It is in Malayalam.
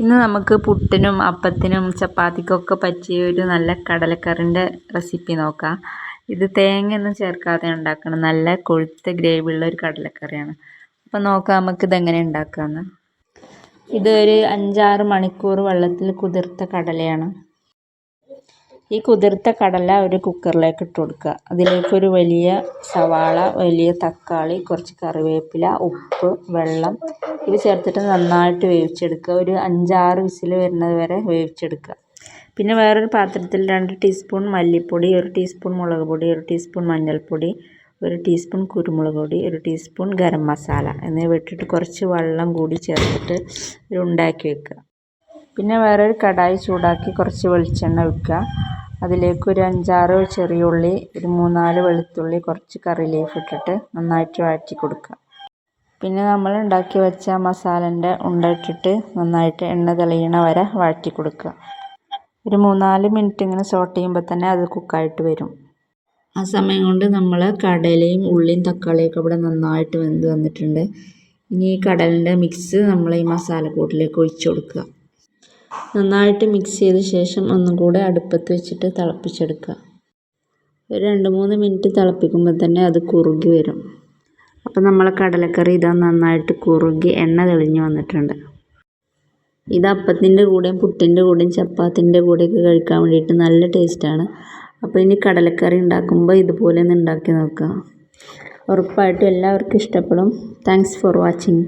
ഇന്ന് നമുക്ക് പുട്ടിനും അപ്പത്തിനും ചപ്പാത്തിക്കൊക്കെ പറ്റിയ ഒരു നല്ല കടലക്കറിന്റെ റെസിപ്പി നോക്കാം. ഇത് തേങ്ങയൊന്നും ചേർക്കാതെ ഉണ്ടാക്കണം. നല്ല കൊഴുത്ത ഗ്രേവി ഉള്ള ഒരു കടലക്കറിയാണ്. അപ്പോൾ നോക്കാം നമുക്ക് ഇതെങ്ങനെ ഉണ്ടാക്കാമെന്ന് ഇതൊരു അഞ്ചാറ് മണിക്കൂർ വെള്ളത്തിൽ കുതിർത്ത കടലയാണ്. ഈ കുതിർത്ത കടല ഒരു കുക്കറിലേക്ക് ഇട്ട് കൊടുക്കുക. അതിലേക്കൊരു വലിയ സവാള വലിയ തക്കാളി കുറച്ച് കറിവേപ്പില ഉപ്പ് വെള്ളം ഇവ ചേർത്തിട്ട് നന്നായിട്ട് വേവിച്ചെടുക്കുക. ഒരു അഞ്ചാറ് വിസിൽ വരുന്നത് വരെ വേവിച്ചെടുക്കുക. പിന്നെ വേറൊരു പാത്രത്തിൽ രണ്ട് ടീസ്പൂൺ മല്ലിപ്പൊടി ഒരു ടീസ്പൂൺ മുളക് പൊടി ഒരു ടീസ്പൂൺ മഞ്ഞൾപ്പൊടി ഒരു ടീസ്പൂൺ കുരുമുളക് പൊടി ഒരു ടീസ്പൂൺ ഗരം മസാല എന്നിവ ഇട്ടിട്ട് കുറച്ച് വെള്ളം കൂടി ചേർത്തിട്ട് ഇത് ഉണ്ടാക്കി വെക്കുക. പിന്നെ വേറൊരു കടായി ചൂടാക്കി കുറച്ച് വെളിച്ചെണ്ണ വെക്കുക അതിലേക്ക് ഒരു അഞ്ചാറ് ചെറിയ ഉള്ളി ഒരു മൂന്നാൽ വെളുത്തുള്ളി കുറച്ച് കറി ലീഫ് ഇട്ടിട്ട് നന്നായിട്ട് വഴറ്റി കൊടുക്കുക. പിന്നെ നമ്മൾ ഉണ്ടാക്കി വെച്ച മസാലന്റെ ഉണ്ട ഇട്ടിട്ട് നന്നായിട്ട് എണ്ണ തെളിയണ വരെ വഴറ്റി കൊടുക്കുക. ഒരു മൂന്നാൽ മിനിറ്റ് ഇങ്ങനെ സോട്ട് ചെയ്യുമ്പോൾ തന്നെ അത് കുക്കായിട്ട് വരും. ആ സമയം കൊണ്ട് നമ്മൾ കടലയും ഉള്ളിയും തക്കാളിയൊക്കെ ഇവിടെ നന്നായിട്ട് വെന്ത് വന്നിട്ടുണ്ട്. ഇനി ഈ കടലിന്റെ മിക്സ് നമ്മൾ ഈ മസാലക്കൂട്ടിലേക്ക് ഒഴിച്ചു കൊടുക്കുക. നന്നായിട്ട് മിക്സ് ചെയ്ത ശേഷം ഒന്നും കൂടെ അടുപ്പത്ത് വെച്ചിട്ട് തിളപ്പിച്ചെടുക്കുക. ഒരു രണ്ട് മൂന്ന് മിനിറ്റ് തിളപ്പിക്കുമ്പോൾ തന്നെ അത് കുറുകി വരും. അപ്പോൾ നമ്മൾ കടലക്കറി ഇതാ നന്നായിട്ട് കുറുകി എണ്ണ തെളിഞ്ഞ് വന്നിട്ടുണ്ട്. ഇത് അപ്പത്തിന്റെ കൂടെയും പുട്ടിന്റെ കൂടെയും ചപ്പാത്തിന്റെ കൂടെയൊക്കെ കഴിക്കാൻ വേണ്ടിയിട്ട് നല്ല ടേസ്റ്റാണ്. അപ്പോൾ ഇനി കടലക്കറി ഉണ്ടാക്കുമ്പോൾ ഇതുപോലെ ഒന്ന് ഉണ്ടാക്കി നോക്കുക ഉറപ്പായിട്ടും എല്ലാവർക്കും ഇഷ്ടപ്പെടും. Thanks for watching